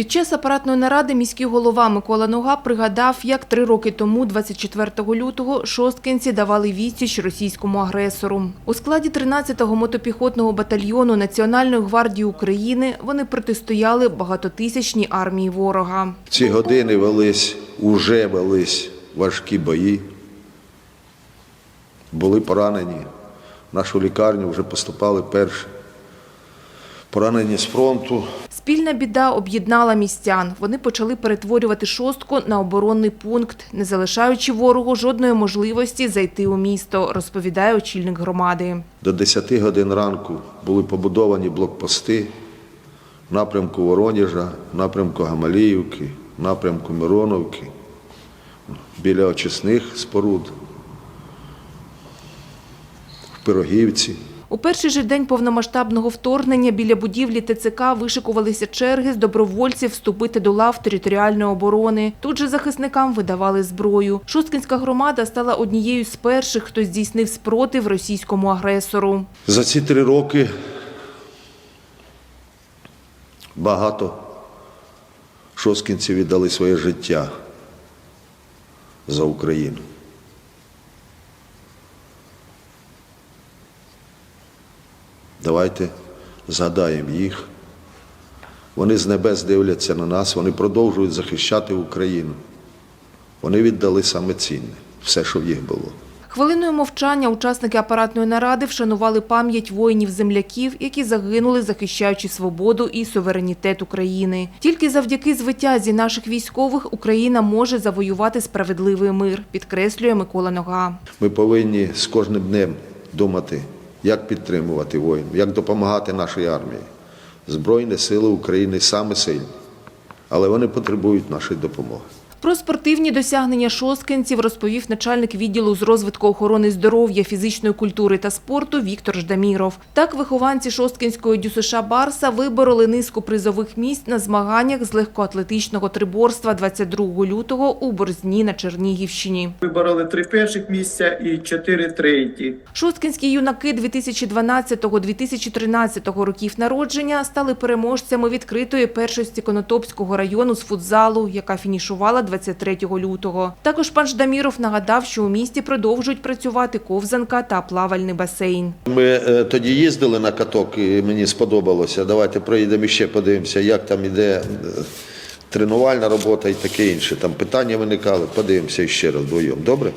Під час апаратної наради міський голова Микола Нога пригадав, як три роки тому, 24 лютого, шосткинці давали відсіч російському агресору. У складі 13-го мотопіхотного батальйону Національної гвардії України вони протистояли багатотисячній армії ворога. Ці години велись, уже велись важкі бої. Були поранені. В нашу лікарню вже поступали перші. Поранені з фронту. Спільна біда об'єднала містян. Вони почали перетворювати шостку на оборонний пункт, не залишаючи ворогу жодної можливості зайти у місто, розповідає очільник громади. До 10 годин ранку були побудовані блокпости в напрямку Воронежа, в напрямку Гамаліївки, в напрямку Мироновки, біля очисних споруд, в Пирогівці. У перший же день повномасштабного вторгнення біля будівлі ТЦК вишикувалися черги з добровольців вступити до лав територіальної оборони. Тут же захисникам видавали зброю. Шосткинська громада стала однією з перших, хто здійснив спротив російському агресору. За ці три роки багато шосткінців віддали своє життя за Україну. Давайте згадаємо їх. Вони з небес дивляться на нас, вони продовжують захищати Україну. Вони віддали саме цінне, все, що в їх було. Хвилиною мовчання учасники апаратної наради вшанували пам'ять воїнів-земляків, які загинули, захищаючи свободу і суверенітет України. Тільки завдяки звитязі наших військових Україна може завоювати справедливий мир, підкреслює Микола Нога. Ми повинні з кожним днем думати, як підтримувати воїнів, як допомагати нашій армії. Збройні сили України саме сильні, але вони потребують нашої допомоги. Про спортивні досягнення шосткинців розповів начальник відділу з розвитку охорони здоров'я, фізичної культури та спорту Віктор Ждаміров. Так, вихованці шосткинської ДЮСШ Барса вибороли низку призових місць на змаганнях з легкоатлетичного триборства 22 лютого у Борзні на Чернігівщині. Вибороли три перших місця і чотири треті. Шосткинські юнаки 2012-2013 років народження стали переможцями відкритої першості Конотопського району з футзалу, яка фінішувала 23 лютого. Також пан Ждаміров нагадав, що у місті продовжують працювати ковзанка та плавальний басейн. Ми е, тоді їздили на каток, і мені сподобалося. Давайте проїдемо ще подивимося, як там іде е, тренувальна робота і таке інше. Там питання виникали. Подивимося ще раз вдвоєм. Добре?